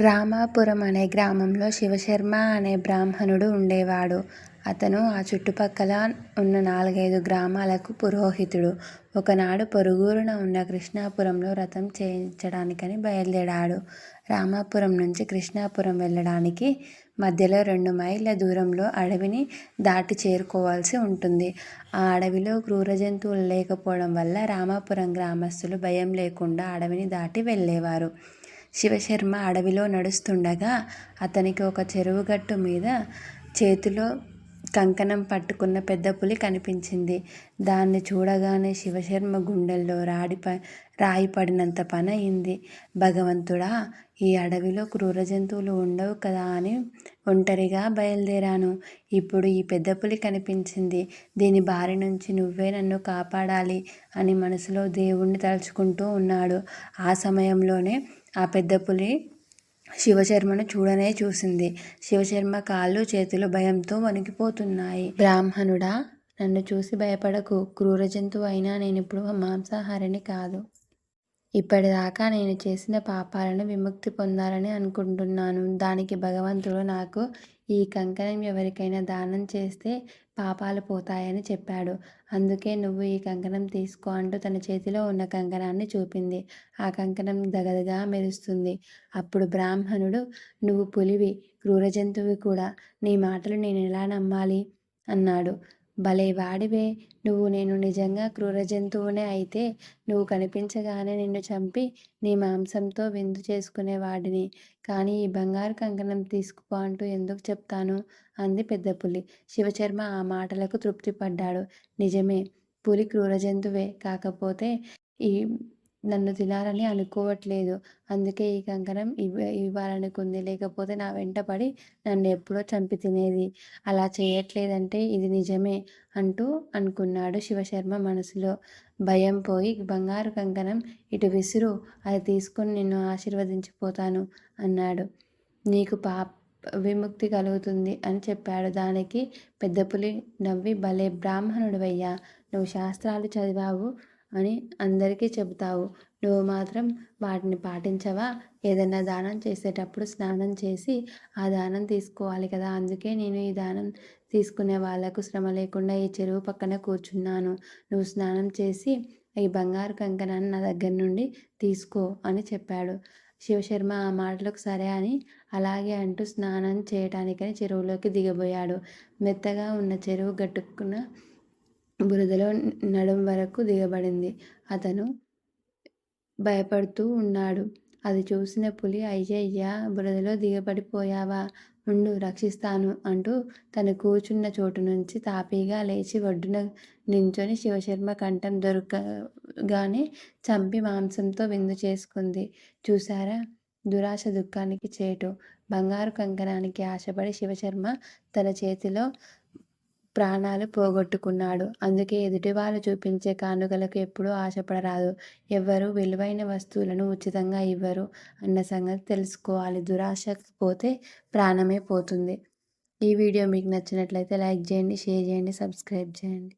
రామాపురం అనే గ్రామంలో శివశర్మ అనే బ్రాహ్మణుడు ఉండేవాడు. అతను ఆ చుట్టుపక్కల ఉన్న నాలుగైదు గ్రామాలకు పురోహితుడు. ఒకనాడు పొరుగురున ఉన్న కృష్ణాపురంలో రథం చేయించడానికని బయలుదేరాడు రామాపురం నుంచి కృష్ణాపురం వెళ్ళడానికి మధ్యలో రెండు మైళ్ళ దూరంలో అడవిని దాటి చేరుకోవాల్సి ఉంటుంది. ఆ అడవిలో క్రూర జంతువులు లేకపోవడం వల్ల రామాపురం గ్రామస్తులు భయం లేకుండా అడవిని దాటి వెళ్ళేవారు. శివశర్మ అడవిలో నడుస్తుండగా అతనికి ఒక చెరువుగట్టు మీద చేతిలో కంకణం పట్టుకున్న పెద్ద పులి కనిపించింది. దాన్ని చూడగానే శివశర్మ గుండెల్లో రాయి పడినంత పని అయింది భగవంతుడా! ఈ అడవిలో క్రూర జంతువులు ఉండవు కదా అని ఒంటరిగా బయలుదేరాను ఇప్పుడు ఈ పెద్ద పులి కనిపించింది. దీని బారి నుంచి నువ్వే నన్ను కాపాడాలి అని మనసులో దేవుణ్ణి తలుచుకుంటూ ఉన్నాడు. ఆ సమయంలోనే ఆ పెద్దపులి శివశర్మను చూడనే చూసింది. శివశర్మ కాళ్ళు చేతులు భయంతో వణికిపోతున్నాయి. బ్రాహ్మణుడా! నన్ను చూసి భయపడకు. క్రూర జంతువు అయినా నేను ఇప్పుడు మాంసాహారిని కాదు. ఇప్పటిదాకా నేను చేసిన పాపాలను విముక్తి పొందాలని అనుకుంటున్నాను. దానికి భగవంతుడు నాకు ఈ కంకణం ఎవరికైనా దానం చేస్తే పాపాలు పోతాయని చెప్పాడు. అందుకే నువ్వు ఈ కంకణం తీసుకో అంటూ తన చేతిలో ఉన్న కంకణాన్ని చూపింది. ఆ కంకణం దగదగా మెరుస్తుంది. అప్పుడు బ్రాహ్మణుడు నువ్వు పులివి, క్రూరజంతువువి కూడా. నీ మాటలు నేను ఎలా నమ్మాలి? అన్నాడు. భలే వాడివే నువ్వు నేను నిజంగా క్రూర జంతువునే అయితే నువ్వు కనిపించగానే నిన్ను చంపి నీ మాంసంతో విందు చేసుకునేవాడిని. కానీ ఈ బంగారు కంకణం తీసుకుపో అంటూ ఎందుకు చెప్తాను? అంది పెద్ద పులి శివశర్మ ఆ మాటలకు తృప్తిపడ్డాడు. నిజమే పులి క్రూర జంతువే కాకపోతే ఈ నన్ను తినాలని అనుకోవట్లేదు. అందుకే ఈ కంకణం ఇవ్వ ఇవ్వాలనుకుంది. లేకపోతే నా వెంటపడి నన్ను ఎప్పుడో చంపి తినేది. అలా చేయట్లేదంటే ఇది నిజమే అంటూ అనుకున్నాడు శివశర్మ మనసులో. భయం పోయి బంగారు కంకణం ఇటు విసురు. అది తీసుకుని నిన్ను ఆశీర్వదించిపోతాను అన్నాడు. నీకు పాప విముక్తి కలుగుతుంది అని చెప్పాడు. దానికి పెద్దపులి నవ్వి భలే బ్రాహ్మణుడివయ్యా. నువ్వు శాస్త్రాలు చదివావు అని అందరికీ చెబుతావు. నువ్వు మాత్రం వాటిని పాటించవా? ఏదైనా దానం చేసేటప్పుడు స్నానం చేసి ఆ దానం తీసుకోవాలి కదా. అందుకే నేను ఈ దానం తీసుకునే వాళ్ళకు శ్రమ లేకుండా ఈ చెరువు పక్కన కూర్చున్నాను. నువ్వు స్నానం చేసి ఈ బంగారు కంకణాన్ని నా దగ్గర నుండి తీసుకో అని చెప్పాడు. శివశర్మ ఆ మాటలకు సరే అని అలాగే అంటూ స్నానం చేయటానికని చెరువులోకి దిగబోయాడు. మెత్తగా ఉన్న చెరువు గట్టుకున్న బురదలో నడుం వరకు దిగబడింది. అతను భయపడుతూ ఉన్నాడు. అది చూసిన పులి అయ్యయ్యా! బురదలో దిగబడిపోయావా? ఉండు రక్షిస్తాను అంటూ తను కూర్చున్న చోటు నుంచి తాపీగా లేచి ఒడ్డున నించొని శివశర్మ కంఠం దొరకగానే చంపి మాంసంతో విందు చేసుకుంది. చూసారా దురాశ దుఃఖానికి చేటు. బంగారు కంకణానికి ఆశపడి శివశర్మ తన చేతిలో ప్రాణాలు పోగొట్టుకున్నాడు. అందుకే ఎదుటివారు చూపించే కానుకలకు ఎప్పుడూ ఆశపడరాదు. ఎవ్వరూ విలువైన వస్తువులను ఉచితంగా ఇవ్వరు అన్న సంగతి తెలుసుకోవాలి. దురాశ పోతే ప్రాణమే పోతుంది. ఈ వీడియో మీకు నచ్చినట్లయితే లైక్ చేయండి, షేర్ చేయండి, సబ్స్క్రైబ్ చేయండి.